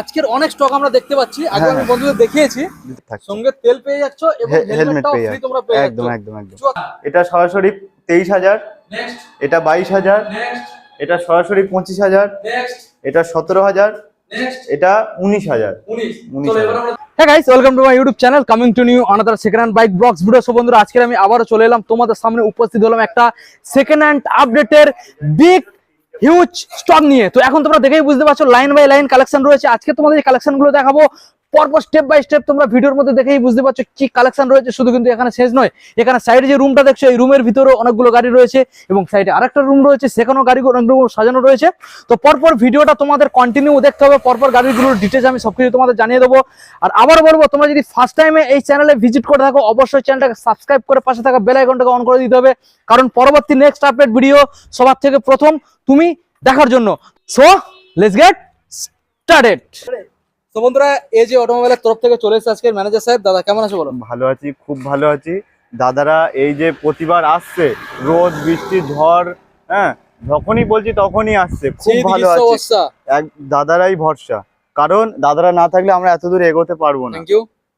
আজকের অনেক স্টক আমরা দেখতে পাচ্ছি। আগে হ্যাঁ, আমি হ্যাঁ। বন্ধুদের দেখিয়েছি। সঙ্গে তেল পেয়ে যাচ্ছ এবং হেলমেটটাও পেয়ে ফ্রি যাচ্ছ। তোমরা পেয়ে একদম যাচ্ছ। একদম একদম। এটা সরাসরি তেইশ হাজার। নেক্সট এটা বাইশ হাজার। নেক্সট এটা সরাসরি পঁচিশ হাজার। নেক্সট এটা সতেরো হাজার। নেক্সট এটা উনিশ হাজার। 19 উনিশ চলো হাজার। আমরা হ্যাঁ guys welcome to my YouTube channel coming to new another second hand bike blogs video so বন্ধুরা আজকে আমি আবারও চলে এলাম। তোমাদের সামনে উপস্থিত হলাম একটা সেকেন্ড হ্যান্ড আপডেটের বিগ হিউজ স্টক নিয়ে। তো এখন তোমরা দেখেই বুঝতে পারছ লাইন বাই লাইন কালেকশন রয়েছে। আজকে তোমাদের কালেকশনগুলো দেখাবো। পরপর স্টেপ বাই স্টেপ তোমরা ভিডিওর মধ্যে দেখেই বুঝতে পারছ কি কালেকশন রয়েছে। শুধু কিন্তু এখানে শেষ নয়, এখানে সাইডে যে রুমটা দেখছ, এই রুমের ভিতরে অনেকগুলো গাড়ি রয়েছে এবং সাইডে আরেকটা রুম রয়েছে, সেখানেও গাড়ি অনেকগুলো সাজানো রয়েছে। তো পরপর ভিডিওটা তোমাদের কন্টিনিউ দেখতে হবে, পরপর গাড়িগুলোর ডিটেলস আমি সবকিছু তোমাদের জানিয়ে দেবো। আর আবার বলব, তোমরা যদি ফার্স্ট টাইমে এই চ্যানেলে ভিজিট করে থাকো, অবশ্যই চ্যানেলটাকে সাবস্ক্রাইব করে পাশে থাকা বেল আইকনটাকে অন করে দিতে হবে। কারণ পরবর্তী নেক্সট আপডেট ভিডিও সবার থেকে প্রথম তুমি দেখার জন্য। সো লেটস গেট স্টার্টেড তো বন্ধুরা এই যে অটোমোবাইলের তরফ থেকে চলে এসেছে আজকের ম্যানেজার সাহেব দাদা কেমন আছে বলো? ভালো আছি খুব ভালো আছি। দাদারা এই যে প্রতিবার আসছে রোদ বৃষ্টি ঝড় হ্যাঁ যখনই বলছি তখনই আসছে খুব ভালো আছে। দাদারাই ভরসা। কারণ দাদারা না থাকলে আমরা এত দূর এগোতে পারব না।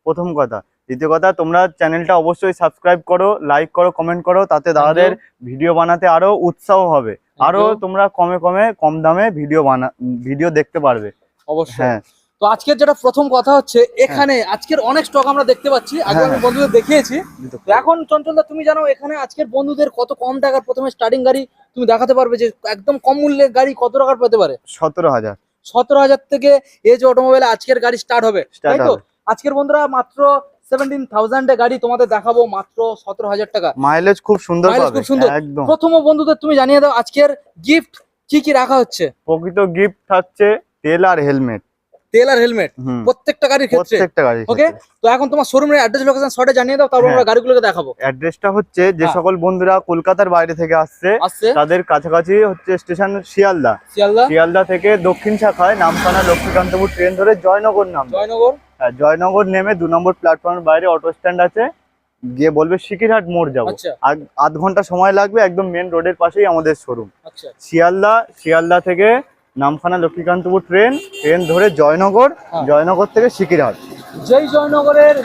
প্রথম কথা। দ্বিতীয় কথা তোমরা চ্যানেলটা অবশ্যই সাবস্ক্রাইব করো লাইক করো কমেন্ট করো তাতে দাদাদের ভিডিও বানাতে আরও উৎসাহ হবে। আরও তোমরা কমে কমে কম দামে ভিডিও বানা ভিডিও দেখতে পারবে। অবশ্যই। হ্যাঁ। তো আজকের যেটা প্রথম কথা হচ্ছে এখানে আজকের অনেক স্টক আমরা দেখতে পাচ্ছি। আগে হ্যাঁ, আমি হ্যাঁ। বন্ধুদের দেখিয়েছি। এখন চঞ্চলদা তুমি জানো এখানে আজকের বন্ধুদের কত কম টাকার প্রথমে স্টার্টিং গাড়ি তুমি দেখাতে পারবে যে একদম কম মূল্যে গাড়ি কত টাকার পেতে পারে? সতেরো হাজার। সতেরো হাজার থেকে এই যে অটোমোবাইল আজকের গাড়ি স্টার্ট হবে। তাই তো? আজকের বন্ধুরা মাত্র সেভেন্টিন থাউজেন্ডে গাড়ি তোমাদের দেখাবো মাত্র সতেরো হাজার টাকা। মাইলেজ খুব সুন্দর খুব সুন্দর। একদম। প্রথম বন্ধুদের তুমি জানিয়ে দাও আজকের গিফট কি কি রাখা হচ্ছে। প্রকৃত গিফট থাকছে তেল আর হেলমেট তেল আর হেলমেট প্রত্যেকটা গাড়ির ক্ষেত্রে। প্রত্যেকটা গাড়ি ওকে তো এখন তোমার শোরুমের অ্যাড্রেস লোকেশন শর্টে জানিয়ে দাও তারপর হ্যাঁ। আমরা গাড়িগুলোকে দেখাবো। অ্যাড্রেসটা হচ্ছে যে হ্যাঁ। সকল বন্ধুরা কলকাতার বাইরে থেকে আসছে তাদের কাছাকাছি হচ্ছে স্টেশন শিয়ালদা। শিয়ালদা। শিয়ালদা থেকে দক্ষিণ শাখায় নামখানা লক্ষ্মীকান্তপুর ট্রেন ধরে জয়নগর নাম জয়নগর। হ্যাঁ জয়নগর নেমে দু নম্বর প্ল্যাটফর্মের বাইরে অটো স্ট্যান্ড আছে। গিয়ে বলবে শিকিরহাট মোড় যাব। আচ্ছা। আধ ঘণ্টা সময় লাগবে একদম মেন রোডের পাশেই আমাদের শোরুম আচ্ছা। শিয়ালদা শিয়ালদা থেকে নামখানা লক্ষ্মীকান্তপুর ট্রেন ট্রেন ধরে জয়নগর হ্যাঁ। জয়নগর থেকে শিকিরহাট জয় জয়নগরের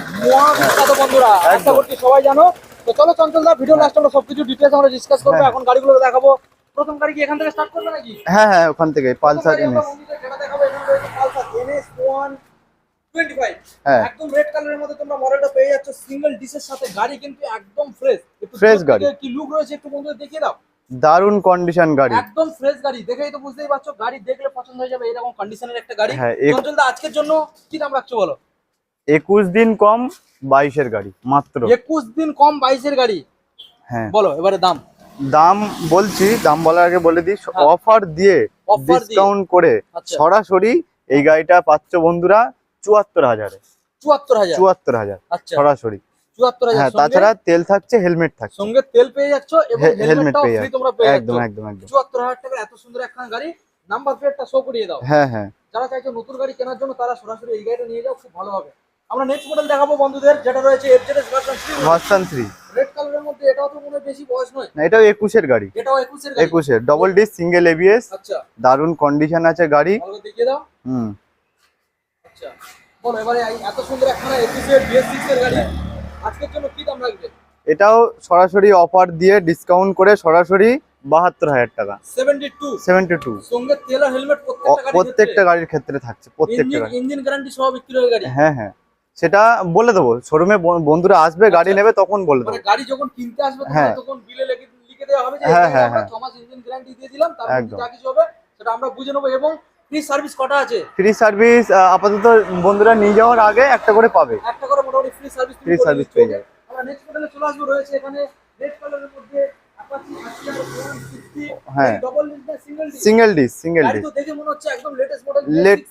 বন্ধুরা আশা করছি সবাই জানো। তো চলো চঞ্চল দা ভিডিও লাস্ট আমরা সবকিছু ডিটেলস আমরা ডিসকাস করব। হ্যাঁ। এখন গাড়িগুলো দেখাবো। প্রথম গাড়ি কি এখান থেকে স্টার্ট করবে নাকি? হ্যাঁ হ্যাঁ ওখান থেকে পালসার এনএস বন্ধুদের যেটা দেখাবো। এখানে রয়েছে পালসার NS 125 হ্যাঁ। একদম রেড কালারের মধ্যে তোমরা মডেলটা পেয়ে যাচ্ছ। সিঙ্গেল ডিসের সাথে গাড়ি কিন্তু একদম ফ্রেশ ফ্রেশ গাড়ি। কি লুক রয়েছে একটু বন্ধুদের দেখিয়ে দাও। দারুণ কন্ডিশন গাড়ি। একদম ফ্রেশ গাড়ি। দেখেই তো বুঝতেই পারছ গাড়ি দেখলে পছন্দ হয়ে যাবে এরকম কন্ডিশনের একটা গাড়ি। হ্যাঁ আজকের জন্য কি দাম রাখছো বলো? একুশ দিন কম বাইশের গাড়ি মাত্র। একুশ দিন কম বাইশের গাড়ি। হ্যাঁ। বলো এবারে দাম। দাম বলছি দাম বলার আগে বলে দিই হ্যাঁ। অফার দিয়ে Offer দিয়ে। ডিসকাউন্ট করে আচ্ছা। সরাসরি এই গাড়িটা পাচ্ছ বন্ধুরা চুয়াত্তর হাজারে। চুয়াত্তর হাজার। চুয়াত্তর হাজার। আচ্ছা। সরাসরি। চুয়াত্তর হ্যাঁ তাছাড়া তেল থাকছে হেলমেট থাকছে। সঙ্গে তেল পেয়ে যাচ্ছ এবং হে- helmet হেলমেটটাও পেয়ে যাচ্ছ। তোমরা পেয়ে একদম একদম একদম। চুয়াত্তর হাজার টাকার এত সুন্দর একখানা গাড়ি। নাম্বার প্লেটটা শো করিয়ে দাও। হ্যাঁ হ্যাঁ। যারা চাইছো নতুন গাড়ি কেনার জন্য তারা সরাসরি এই গাড়িটা নিয়ে যাও খুব ভালো হবে। আমরা নেক্সট মডেল দেখাবো বন্ধুদের যেটা রয়েছে FZS version 3 version three red কালারের মধ্যে এটাও তো মনে বেশি বয়স নয়। না এটাও একুশের গাড়ি। এটাও 21 এর গাড়ি। একুশের ডবল ডিস সিঙ্গেল এবিএস আচ্ছা। দারুণ কন্ডিশন আছে গাড়ি। ভালো দেখিয়ে দাও। হুম। আচ্ছা। বলো এবারে এত সুন্দর একখানা 21 এর BS6 এর গাড়ি। আজকের জন্য কি দাম রাখবে এটাও সরাসরি অফার দিয়ে ডিসকাউন্ট করে সরাসরি বাহাত্তর হাজার টাকা। 72 সেভেন্টি টু। সঙ্গে তেল আর হেলমেট প্রত্যেকটা গাড়ির ক্ষেত্রে? থাকছে প্রত্যেকটা ইঞ্জিন গাড়ি ইঞ্জিন গ্যারান্টি সহ বিক্রি হয়ে গাড়ি? হ্যাঁ হ্যাঁ। সেটা বলে দেবো। শোরুমে বন্ধুরা আসবে গাড়ি আচ্ছা। নেবে তখন বলে মানে দেবো গাড়ি যখন কিনতে আসবে তখন হ্যাঁ। তখন বিলে লিখে লিখে দেওয়া হবে যে হ্যাঁ, হ্যাঁ, আমরা হ্যাঁ। ইঞ্জিন গ্যারান্টি দিয়ে দিলাম। যা কিছু হবে সেটা আমরা বুঝে নেব এবং ফ্রি সার্ভিস কটা আছে? ফ্রি সার্ভিস আপাতত বন্ধুরা নিয়ে যাওয়ার আগে একটা করে পাবে। একটা করে মোটামুটি ফ্রি সার্ভিস Free service পেয়ে যাবে। আমরা নেক্সট মডেলে চলে আসব রয়েছে এখানে রেড কালারের মধ্যে Apache RTR 160 হ্যাঁ। ডবল ডিস না single disc single disc single গাড়ি ডিস তো দেখে মনে হচ্ছে একদম latest model late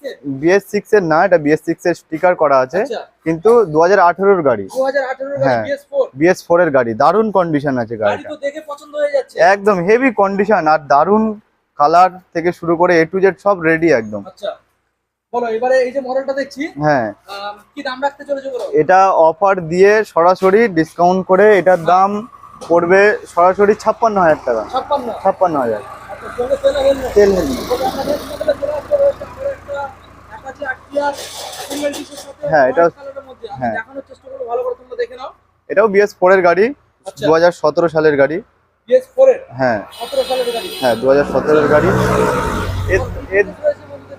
BS six এর। না এটা বিএস সিক্স এর স্টিকার করা আছে। আচ্ছা। কিন্তু দু হাজার আঠেরোর গাড়ি 2018 এর হ্যাঁ। BS4 বিএস ফোর এর গাড়ি দারুণ কন্ডিশন আছে গাড়ি গাড়িটা। তো দেখে পছন্দ হয়ে যাচ্ছে। একদম হেভি কন্ডিশন আর দারুণ কালার থেকে শুরু করে এ টু জেড সব রেডি একদম। আচ্ছা বলো এবারে এই যে মডেলটা দেখছি হ্যাঁ। কি দাম রাখতে চলেছে বলো? এটা অফার দিয়ে সরাসরি ডিসকাউন্ট করে এটার দাম পড়বে সরাসরি ছাপ্পান্ন হাজার টাকা। ছাপ্পান্ন? ছাপ্পান্ন হাজার। আচ্ছা তেল হ্যাঁ, এটা- মধ্যে। আমি হ্যাঁ। এটাও বিএস ফোর এর গাড়ি আচ্ছা। দু হাজার সতেরো সালের গাড়ি। PS4 এর হ্যাঁ। 17 সালের গাড়ি। হ্যাঁ দু হাজার সতেরোর গাড়ি। এর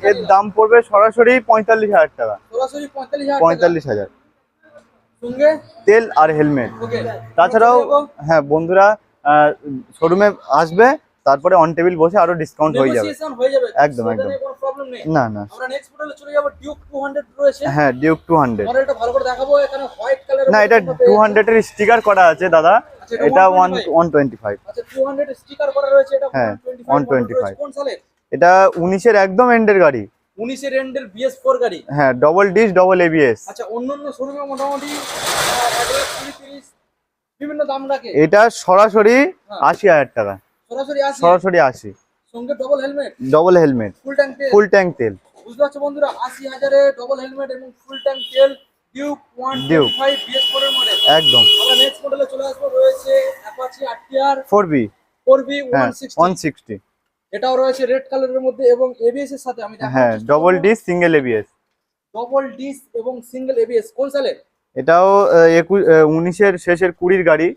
এর দাম পড়বে সরাসরি পঁয়তাল্লিশ হাজার টাকা। দাও। সরাসরি 45000 পঁয়তাল্লিশ হাজার। তেল আর হেলমেট। তাছাড়াও হ্যাঁ বন্ধুরা শোরুমে আসবে তারপরে অন টেবিল বসে আরও ডিসকাউন্ট হয়ে যাবে। একদম, একদম। না না। আমরা নেক্সট মডেলে চলে যাব ডিউক 200 রয়েছে। হ্যাঁ ডিউক টু হান্ড্রেড না এটা টু হান্ড্রেড এর স্টিকার করা আছে দাদা। আচ্ছা, এটা one one twenty five 200 sticker করা রয়েছে এটা হ্যাঁ, 125 model 125 রয়েছে। কোন সালে এটা উনিশের একদম এন্ডের গাড়ি। 19 এর এন্ডের BS4 গাড়ি। হ্যাঁ ডবল ডিস ডবল এবিএস আচ্ছা অন্য অন্য শোরুমে মোটামুটি আহ, 20 30 বিভিন্ন দাম রাখে। এটা সরাসরি হ্যাঁ। আশি হাজার টাকা। সরাসরি আসি? সরাসরি আশি সঙ্গে double helmet double helmet full tank তেল? ফুল ট্যাঙ্ক তেল। বুঝতে পারছ বন্ধুরা? 80000 এ ডবল হেলমেট এবং ফুল ট্যাঙ্ক তেল ডিউক 125 BS4 এর মডেল একদম। আমরা নেক্সট মডেলে চলে আসব রয়েছে Apache RTR four B 4B হ্যাঁ 160 ওয়ান সিক্সটি এটাও রয়েছে রেড কালারের মধ্যে এবং এবিএস এর সাথে আমি হ্যাঁ double disc single ABS double disc এবং সিঙ্গেল এবিএস কোন সালে এটাও উনিশের শেষের কুড়ির গাড়ি।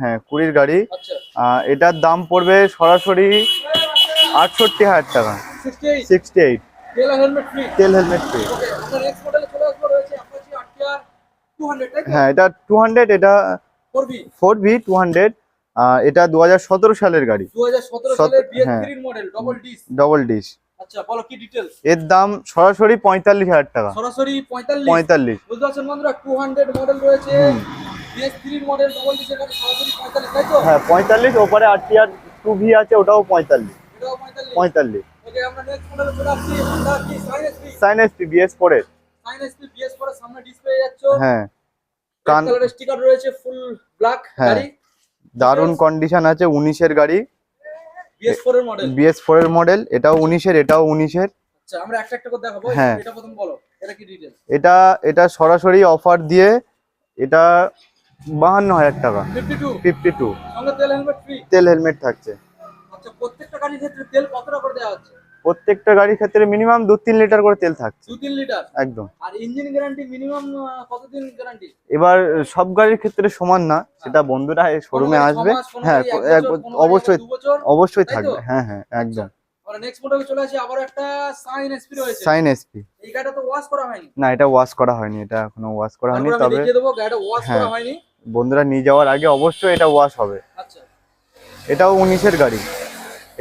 হ্যাঁ কুড়ির গাড়ি। আচ্ছা। এটার দাম পড়বে সরাসরি আটষট্টি হাজার টাকা। সিক্সটি এইট তেল হেলমেট ফ্রি তেল হেলমেট ফ্রি ওকে আমরা নেক্সট মডেলে চলে আসব রয়েছে অ্যাপাচি আরটিআর 200 তাই তো? হ্যাঁ এটা টু হান্ড্রেড এটা ফোর ভি টু হান্ড্রেড এটা দু হাজার সতেরো সালের গাড়ি। হ্যাঁ। ডবল ডিস আচ্ছা বলো কি ডিটেইলস এর দাম সরাসরি পঁয়তাল্লিশ হাজার টাকা। সরাসরি 45 পঁয়তাল্লিশ। বুঝতে পারছেন বন্ধুরা 200 মডেল রয়েছে। হুম। বিএস 3 মডেল ডবল সরাসরি 45 তাই তো? হ্যাঁ পঁয়তাল্লিশ ওপরে আর টি আর টু ভি আছে ওটাও পঁয়তাল্লিশ। এটাও 45 পঁয়তাল্লিশ। ওকে আমরা নেক্সট মডেলে চলে আসছি। Honda কি shine SP shine S P BS ফোরের সাইন এসপি বিএস পরে সামনে ডিসপ্লে যাচ্ছ। হ্যাঁ। কালারের স্টিকার রয়েছে ফুল ব্ল্যাক। গাড়ি। দারুণ কন্ডিশন আছে উনিশের গাড়ি। বিএস ফোর এর মডেল এর এটাও উনিশের এটাও উনিশের। আচ্ছা আমরা একটা একটা করে দেখাবো হ্যাঁ। এটা প্রথম বলো এটা কি ডিটেইল এটা এটা সরাসরি অফার দিয়ে এটা বাহান্ন হাজার টাকা। 52 ফিফটি টু সঙ্গে তেল হেলমেট ফ্রি তেল হেলমেট থাকছে। আচ্ছা প্রত্যেকটা গাড়ির ক্ষেত্রে তেল কতটা করে দেওয়া হচ্ছে? প্রত্যেকটা গাড়ির ক্ষেত্রে মিনিমাম দু তিন লিটার করে তেল থাকছে। দু তিন লিটার একদম। আর ইঞ্জিন গ্যারান্টি মিনিমাম কতদিন গ্যারান্টি এবার সব গাড়ির ক্ষেত্রে সমান না সেটা বন্ধুরা শোরুমে আসবে। হ্যাঁ অবশ্যই অবশ্যই থাকবে হ্যাঁ হ্যাঁ একদম। নেক্সট মডেলে চলে আসি আবার একটা সাইন এসপি রয়েছে। সাইন এসপি এই গাড়িটা তো ওয়াশ করা হয়নি? না এটা ওয়াশ করা হয়নি এটা এখনও ওয়াশ করা হয়নি তবে দেখিয়ে দেবো গাড়িটা ওয়াশ করা হ্যাঁ। হয়নি। বন্ধুরা নিয়ে যাওয়ার আগে অবশ্যই এটা ওয়াশ হবে। আচ্ছা। এটাও উনিশের গাড়ি।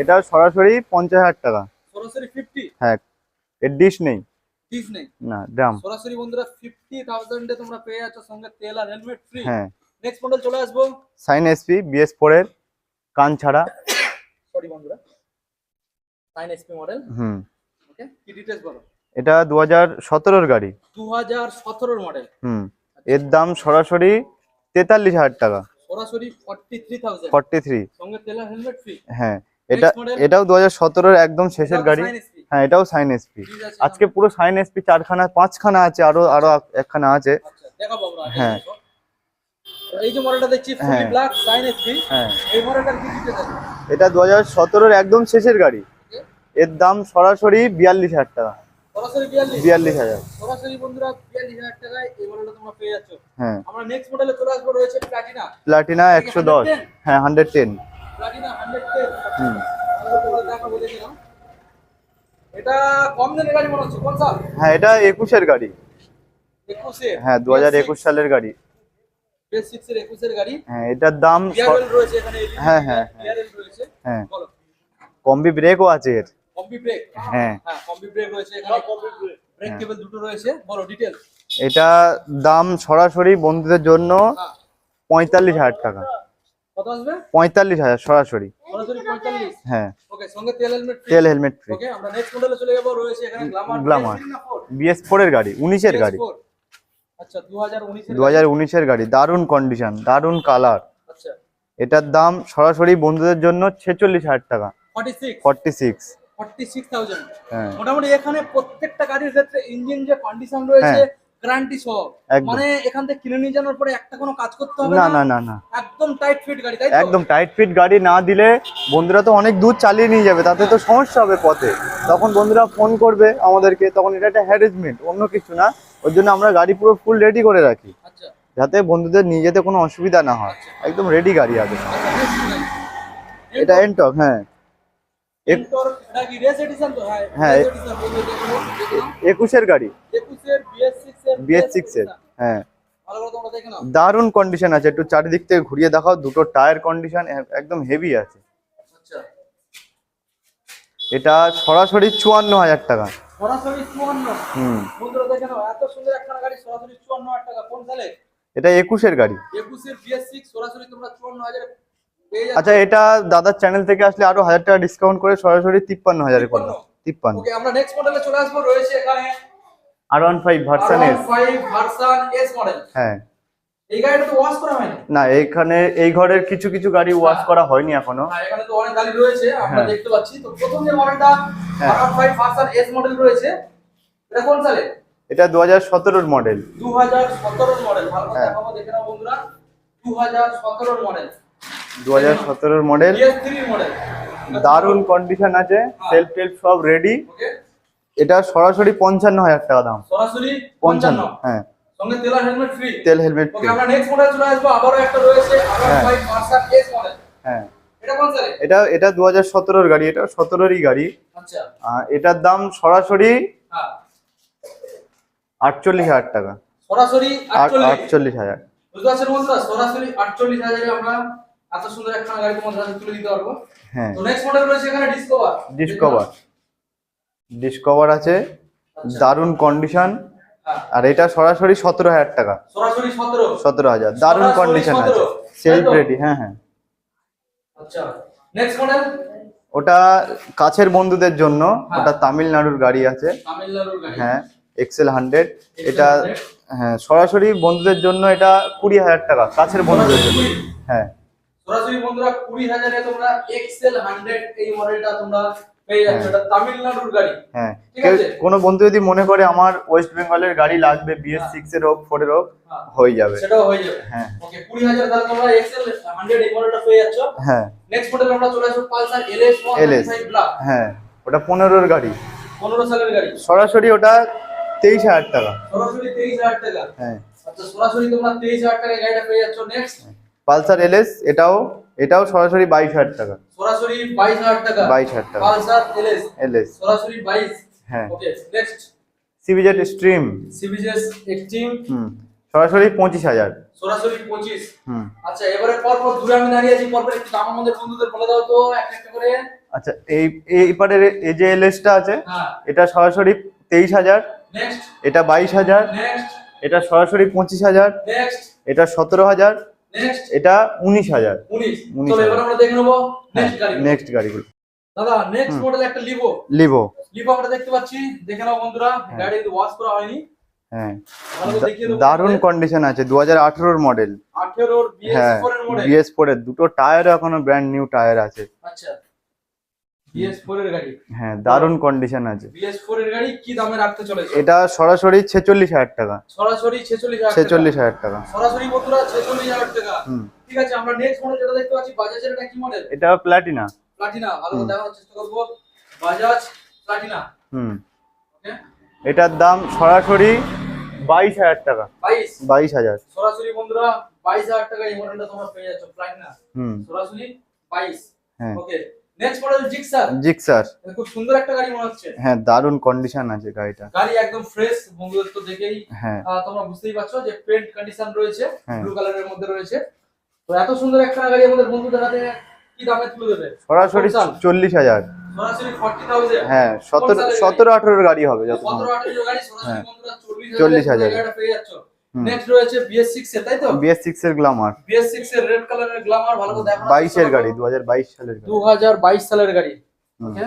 এটা সরাসরি পঞ্চাশ হাজার টাকা। সরাসরি ফিফটি হ্যাঁ এর ডিশ নেই। পিস নেই? না ড্রাম সরাসরি বন্ধুরা ফিফটি থাউজেন্ডে তোমরা পেয়ে যাচ্ছ সঙ্গে তেল আর হেলমেট ফ্রি হ্যাঁ। নেক্সট মডেল চলে আসব। সাইন এসপি বিএস ফোরের কান ছাড়া। সরি বন্ধুরা। Shine SP model hmm. ওকে কি ডিটেলস বলো? এটা দু হাজার সতেরোর গাড়ি। দু হাজার সতেরোর মডেল হুম। এর দাম সরাসরি তেতাল্লিশ হাজার টাকা। সরাসরি forty three thousand forty three সঙ্গে তেল আর হেলমেট ফ্রি হ্যাঁ। এটা এটাও দু হাজার একদম শেষের গাড়ি। হ্যাঁ এটাও সাইন এসপি আজকে পুরো সাইন এসপি চারখানা পাঁচখানা আছে আরও আরও একখানা আছে। হ্যাঁ।, হ্যাঁ।, হ্যাঁ। এই যে মডেলটা হ্যাঁ। একদম শেষের গাড়ি। এর দাম সরাসরি 42000 টাকা। হ্যাঁ। হুম। দেখাবো দেখে নাও। এটা কম দিনের গাড়ি মনে হচ্ছে কোন সাল? হ্যাঁ এটা একুশের গাড়ি। হ্যাঁ দু হাজার একুশ সালের গাড়ি। বেস সিক্স এর একুশের গাড়ি। হ্যাঁ এটার দাম স- রয়েছে এখানে হ্যাঁ, হ্যাঁ, হ্যাঁ। রয়েছে। হ্যাঁ। বলো। কম্বি ব্রেকও আছে এর। কম্বি ব্রেক হ্যাঁ। হ্যাঁ কম্বি ব্রেক রয়েছে এখানে। ব্রেক কেবল দুটো রয়েছে। বলো ডিটেল এটা দাম সরাসরি বন্ধুদের জন্য পঁয়তাল্লিশ হাজার টাকা। কত আসবে? পঁয়তাল্লিশ হাজার সরাসরি। সরাসরি পঁয়তাল্লিশ? হ্যাঁ। ওকে সঙ্গে তেল হেলমেট তেল হেলমেট ফ্রি ওকে আমরা নেক্সট মডেলে চলে যাব রয়েছে এখানে গ্ল্যামার Glamour। বিএস ফোরের গাড়ি উনিশের গাড়ি। আচ্ছা 2019 দু হাজার উনিশের গাড়ি দারুণ কন্ডিশন দারুণ কালার আচ্ছা। এটার দাম সরাসরি বন্ধুদের জন্য ছেচল্লিশ হাজার টাকা। 46 ফর্টি সিক্স 46000 হ্যাঁ। মোটামুটি এখানে প্রত্যেকটা গাড়ির ক্ষেত্রে ইঞ্জিন যে কন্ডিশন রয়েছে হ্যাঁ। গ্যারান্টি সহ। মানে এখান থেকে কিনে নিয়ে যাওয়ার পরে একটা কোনো কাজ করতে হবে না না? না না একদম টাইট ফিট গাড়ি তাই? একদম টাইট ফিট গাড়ি না দিলে বন্ধুরা তো অনেক দূর চালিয়ে নিয়ে যাবে তাতে তো সমস্যা হবে পথে। তখন বন্ধুরা ফোন করবে আমাদেরকে তখন এটা একটা হ্যারেসমেন্ট অন্য কিছু না। ওর জন্য আমরা গাড়ি পুরো ফুল রেডি করে রাখি। আচ্ছা। যাতে বন্ধুদের নিয়ে যেতে কোনো অসুবিধা না হয়। একদম রেডি গাড়ি আগে। আচ্ছা? এটা এনটক হ্যাঁ। এ- Mentor, এটা কি রেস এডিশন তো? হ্যাঁ হ্যাঁ। একুশের গাড়ি। 21 এর BS6 এর বিএস সিক্স এর হ্যাঁ। দারুণ কন্ডিশন আছে একটু চারিদিক থেকে ঘুরিয়ে দেখাও দুটো টায়ার কন্ডিশন একদম হেভি আছে। আচ্ছা এটা সরাসরি চুয়ান্ন হাজার টাকা। হুম। বন্ধুরা দেখে নাও এত সুন্দর একটা গাড়ি সরাসরি 54 হাজার টাকা। কোন সালে এটা একুশের গাড়ি। 21 এর BS6 সরাসরি তোমরা 54 হাজারে পেয়ে যাচ্ছ। আচ্ছা এটা দাদার চ্যানেল থেকে আসলে আরও হাজার টাকা ডিসকাউন্ট করে সরাসরি তিপ্পান্ন হাজারে করব তিপ্পান্ন? আমরা নেক্সট মডেলে চলে আসব রয়েছে এখানে R one five version S R15 version S model হ্যাঁ। এই গাড়িটা তো ওয়াশ করা হয়নি? না এইখানে এই ঘরের কিছু কিছু গাড়ি ওয়াশ করা হয়নি এখনও। হ্যাঁ এখানে তো অনেক গাড়ি রয়েছে আমরা হ্যাঁ। দেখতে পাচ্ছি। তো প্রথম যে মডেলটা হ্যাঁ। R15 ভার্সন এস মডেল রয়েছে। এটা কোন সালে এটা দু হাজার সতেরোর মডেল 2017 মডেল ভালো করে হ্যাঁ। দেখাবো দেখে নাও বন্ধুরা। 2017 মডেল দু হাজার সতেরোর মডেল BS3 মডেল দারুণ কন্ডিশন আছে সেলফ টেলফ সব রেডি ওকে এটা সরাসরি পঞ্চান্ন হাজার টাকা দাম। সরাসরি পঞ্চান্ন হ্যাঁ। সঙ্গে তেলা হেলমেট ফ্রি তেল হেলমেট ওকে আমরা নেক্সট মডেল চলে আসব আবারও একটা রয়েছে হ্যাঁ। R15 এস মডেল হ্যাঁ। এটা কোন এটা এটা দু হাজার গাড়ি এটা সতেরোরই গাড়ি। আচ্ছা। এটার দাম সরাসরি হ্যাঁ। আটচল্লিশ হাজার টাকা। সরাসরি আট- 48 আটচল্লিশ হাজার। বুঝতে পারছেন বন্ধুরা? সরাসরি আটচল্লিশ হাজারে আমরা এত সুন্দর একটা গাড়ি তোমাদের হাতে তুলে দিতে পারব? হ্যাঁ। তো নেক্সট মডেল রয়েছে এখানে ডিসকভার ডিসকভার ডিসকভার আছে আচ্ছা। দারুণ কন্ডিশন হ্যাঁ। আর এটা সরাসরি সতেরো হাজার টাকা। সতেরো? হাজার দারুণ কন্ডিশন আছে। 17 সেলফ রেডি হ্যাঁ হ্যাঁ। আচ্ছা। ওটা কাছের বন্ধুদের জন্য হ্যাঁ। ওটা তামিলনাড়ুর গাড়ি আছে। হ্যাঁ এক্সেল হান্ড্রেড এটা হ্যাঁ সরাসরি বন্ধুদের জন্য এটা কুড়ি হাজার টাকা কাছের বন্ধুদের জন্য। হ্যাঁ। সরাসরি বন্ধুরা কুড়ি হাজারে তোমরা এক্সেল হান্ড্রেড এই মডেলটা তোমরা হ্যাঁ। হ্যাঁ। কোনো বন্ধু যদি মনে করে আমার ওয়েস্ট বেঙ্গলের গাড়ি লাগবে বিএস সিক্স এর হোক ফোর এর হোক হ্যাঁ, যাবে। সেটাও হয়ে যাবে। হ্যাঁ। ওকে কুড়ি হাজার তাহলে তোমরা এক্সেল হান্ড্রেড এই পেয়ে যাচ্ছ। হ্যাঁ। নেক্সট মডেল আমরা চলে আসব পালসার এলএস LS 125 ব্ল্যাক হ্যাঁ ওটা পনেরোর গাড়ি। পনেরো সালের গাড়ি। সরাসরি ওটা তেইশ হাজার টাকা। সরাসরি তেইশ হাজার টাকা। হ্যাঁ। আচ্ছা সরাসরি তোমরা তেইশ হাজার টাকায় গাড়িটা পেয়ে যাচ্ছ। নেক্সট পালসার এলএস এটাও এটাও সরাসরি বাইশ হাজার টাকা। সরাসরি বাইশ হাজার টাকা। 22,000 টাকা। Pulsar LS. এলএস। সরাসরি বাইশ। হ্যাঁ। Okay next CBZ stream. Extreme হুম সরাসরি পঁচিশ হাজার। সরাসরি পঁচিশ। হুম। আচ্ছা এবারে পরপর দূরে আমি দাঁড়িয়ে আছি পরপর একটু দাম আমাদের বন্ধুদের বলে দাও তো একটা একটা করে। আচ্ছা এই এই এই যে এলএসটা আছে হ্যাঁ। এটা সরাসরি তেইশ হাজার। নেক্সট এটা বাইশ হাজার। নেক্সট এটা সরাসরি পঁচিশ হাজার। নেক্সট এটা সতেরো হাজার। এটা উনিশ হাজার। হ্যাঁ নেক্সট গাড়ি গাড়িগুলো। দাদা নেক্সট মডেল একটা লিভো লিভো লিভো আমরা দেখতে পাচ্ছি। দেখে নাও বন্ধুরা গাড়ি ওয়াশ করা হয়নি। হ্যাঁ। দেবো। দারুণ কন্ডিশন আছে দু হাজার আঠেরোর মডেল হ্যাঁ বিএস হ্যাঁ ফোর এর। দুটো টায়ার এখনও ব্র্যান্ড নিউ টায়ার আছে। আচ্ছা। এর গাড়ি। হ্যাঁ দারুণ কন্ডিশন আছে। বিএস ফোর এর গাড়ি কি দামে রাখতে চলেছে? এটা সরাসরি ছেচল্লিশ হাজার টাকা। সরাসরি ছেচল্লিশ হাজার টাকা। সরাসরি বন্ধুরা ছেচল্লিশ হাজার টাকা। হুম। ঠিক আছে আমরা নেক্সট মডেল যেটা দেখতে পাচ্ছি বাজাজের এটা কি মডেল এটা প্ল্যাটিনা প্লাটিনা ভালো করে দেখানোর চেষ্টা করব। বাজাজ প্লাটিনা হুম। ওকে? এটার দাম সরাসরি বাইশ হাজার টাকা। বাইশ? হাজার। সরাসরি বন্ধুরা বাইশ হাজার টাকা এই মডেলটা তোমরা পেয়ে যাচ্ছ প্লাটিনা হুম। সরাসরি বাইশ। হ্যাঁ। Okay. Next model Gixxer Gixxer খুব সুন্দর একটা গাড়ি মনে হচ্ছে। হ্যাঁ দারুণ কন্ডিশন আছে গাড়িটা। গাড়ি একদম ফ্রেশ বন্ধুদের তো দেখেই হ্যাঁ। তোমরা বুঝতেই পারছ যে পেন্ট কন্ডিশন রয়েছে হ্যাঁ। ব্লু কালারের মধ্যে রয়েছে। তো এত সুন্দর একটা গাড়ি আমাদের বন্ধুদের হাতে কি দামে তুলে দেবে? সরাসরি? চল্লিশ হাজার। হ্যাঁ সতেরো? সতেরো আঠেরোর গাড়ি হবে যত হ্যাঁ। চল্লিশ হাজার নেক্সট রয়েছে বিএস সিক্স এর তাই তো? বিএস সিক্স এর গ্লামার বিএস সিক্স এর রেড কালারের গ্লামার ভালো করে দেখো বাইশের গাড়ি দু হাজার বাইশ সালের গাড়ি। দু হাজার বাইশ সালের গাড়ি। ওকে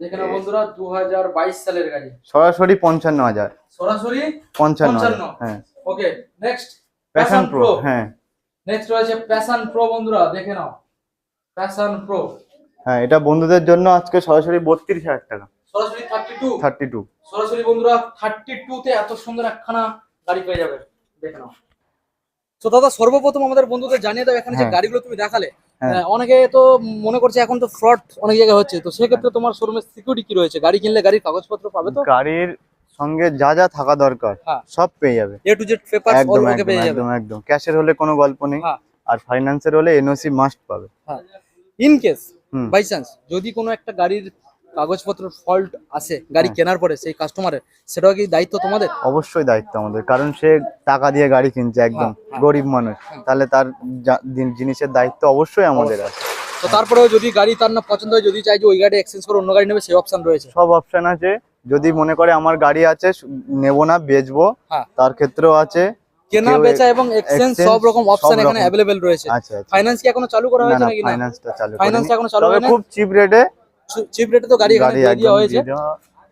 দেখে নাও বন্ধুরা দু হাজার বাইশ সালের গাড়ি। সরাসরি পঞ্চান্ন হাজার। সরাসরি পঞ্চান্ন হাজার পঞ্চান্ন। হ্যাঁ। ওকে নেক্সট প্যাশন প্রো হ্যাঁ। নেক্সট রয়েছে প্যাশন প্রো বন্ধুরা দেখে নাও। প্যাশন প্রো হ্যাঁ এটা বন্ধুদের জন্য আজকে সরাসরি বত্রিশ হাজার টাকা। সরাসরি থার্টি টু থার্টি টু সরাসরি বন্ধুরা থার্টি টু তে এত সুন্দর একখানা গাড়ি পেয়ে যাবে দেখে নাও। তো দাদা সর্বপ্রথম আমাদের বন্ধুদের জানিয়ে দাও এখানে যে হ্যাঁ। গাড়িগুলো তুমি দেখালে। হ্যাঁ। অনেকে তো মনে করছে এখন তো ফ্রড অনেক জায়গায় হচ্ছে। তো সেক্ষেত্রে তোমার শোরুমের সিকিউরিটি কি রয়েছে? গাড়ি কিনলে গাড়ির কাগজপত্র পাবে তো? গাড়ির সঙ্গে যা যা থাকা দরকার হ্যাঁ। সব পেয়ে যাবে। এ টু জেড পেপার একদম একদম পেয়ে যাবে। একদম। একদম ক্যাশের হলে কোনো গল্প নেই। আর ফাইন্যান্সের হলে এনওসি মাস্ট পাবে। ইন কেস বাই চান্স যদি কোনো একটা গাড়ির কাগজপত্র ফল্ট আসে গাড়ি হ্যাঁ। কেনার পরে সেই কাস্টমারের সেটাও কি দায়িত্ব তোমাদের অবশ্যই দায়িত্ব আমাদের কারণ সে টাকা দিয়ে গাড়ি কিনছে একদম হ্যাঁ, হ্যাঁ। গরিব মানুষ তাহলে তার জিনিসের দায়িত্ব অবশ্যই আমাদের আছে তো তারপরেও যদি গাড়ি তার না পছন্দ হয় যদি চাই যে ওই গাড়ি এক্সচেঞ্জ করে অন্য গাড়ি নেবে সেই অপশন রয়েছে সব অপশন আছে যদি মনে করে আমার গাড়ি আছে নেব না বেচবো। তার ক্ষেত্রেও আছে কেনা বেচা এবং এক্সচেঞ্জ সব রকম অপশন এখানে। অ্যাভেলেবেল রয়েছে আচ্ছা আচ্ছা ফাইন্যান্স কি এখনও চালু করা হয়েছে নাকি না ফাইন্যান্সটা চালু ফাইন্যান্স। এখনও চালু তবে হয়নি খুব চিপ রেটে চিপ রেটে তো গাড়ি এখানে দিয়ে দেওয়া হয়েছে।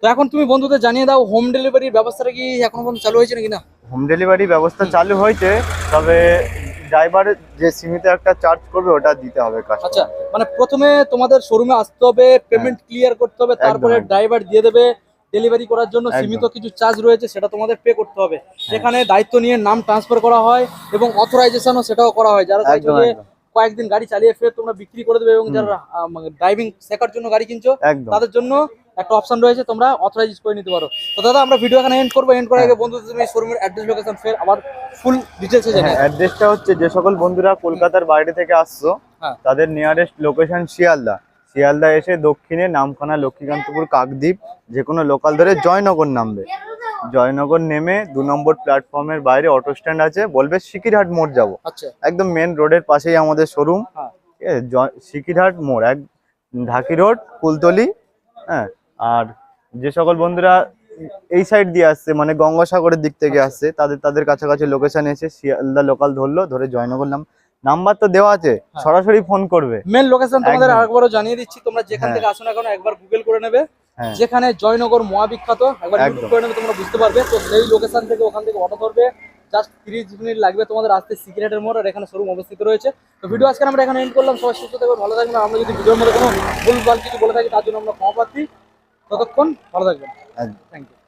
তো এখন তুমি বন্ধুদের জানিয়ে দাও হোম ডেলিভারির ব্যবস্থাটা কি এখন পর্যন্ত চালু হয়েছে নাকি না? হোম ডেলিভারি ব্যবস্থা চালু হয়েছে তবে ড্রাইভার যে সীমিত একটা চার্জ করবে ওটা দিতে হবে আচ্ছা মানে প্রথমে তোমাদের শোরুমে আসতে হবে পেমেন্ট ক্লিয়ার করতে হবে তারপরে হ্যাঁ। ড্রাইভার দিয়ে দেবে ডেলিভারি করার জন্য সীমিত কিছু চার্জ রয়েছে সেটা তোমাদের পে করতে হবে। সেখানে দায়িত্ব নিয়ে নাম ট্রান্সফার করা হয় এবং অথরাইজেশনও সেটাও করা হয়। যারা চাইছো কয়েকদিন গাড়ি চালিয়ে ফের তোমরা বিক্রি করে দেবে এবং যারা ড্রাইভিং শেখার জন্য গাড়ি কিনছো তাদের জন্য একটা অপশন রয়েছে তোমরা অথরাইজ করে নিতে পারো। তো দাদা আমরা ভিডিও এখানে এন্ড করব এন্ড করার আগে বন্ধুদের তুমি শোরুমের অ্যাড্রেস লোকেশন ফের আবার ফুল ডিটেলসে জেনে হ্যাঁ অ্যাড্রেসটা হচ্ছে যে সকল বন্ধুরা কলকাতার বাইরে থেকে আসছো হ্যাঁ। তাদের নিয়ারেস্ট লোকেশন শিয়ালদা। শিয়ালদা এসে দক্ষিণে নামখানা লক্ষ্মীকান্তপুর কাকদ্বীপ যে কোনো লোকাল ধরে জয়নগর নামবে। জয়নগর নেমে দু নম্বর প্ল্যাটফর্মের বাইরে অটো স্ট্যান্ড আছে বলবে সিকিরহাট মোড় যাব। আচ্ছা। একদম মেন রোডের পাশেই আমাদের শোরুম হ্যাঁ। সিকিরহাট মোড় এক ঢাকি রোড কুলতলি হ্যাঁ? আর যে সকল বন্ধুরা এই সাইড দিয়ে আসছে মানে গঙ্গাসাগরের দিক থেকে আসছে তাদের তাদের কাছাকাছি লোকেশন এসে শিয়ালদা লোকাল ধরলো ধরে জয়নগর নাম নাম্বার তো দেওয়া আছে হ্যাঁ। সরাসরি ফোন করবে। মেন লোকেশন তোমাদের আরেকবারও জানিয়ে দিচ্ছি তোমরা যেখান হ্যাঁ। থেকে আসো না কেন একবার গুগল করে নেবে। যেখানে জয়নগর মহাবিখ্যাত। একবার করে নেবে তোমরা বুঝতে পারবে। তো সেই লোকেশন থেকে ওখান থেকে অটো ধরবে। জাস্ট তিরিশ মিনিট লাগবে তোমাদের আসতে সিগারেটের মোড় আর এখানে শোরুম অবস্থিত রয়েছে। তো ভিডিও আজকে আমরা এখানে এন্ড করলাম। সবাই সুস্থ থাকবে ভালো থাকবেন। আমরা যদি ভিডিওর মধ্যে কোনো ভুল ভালো কিছু বলে থাকি তার জন্য আমরা ক্ষমা প্রার্থী। ততক্ষণ ভালো থাকবেন। Thank you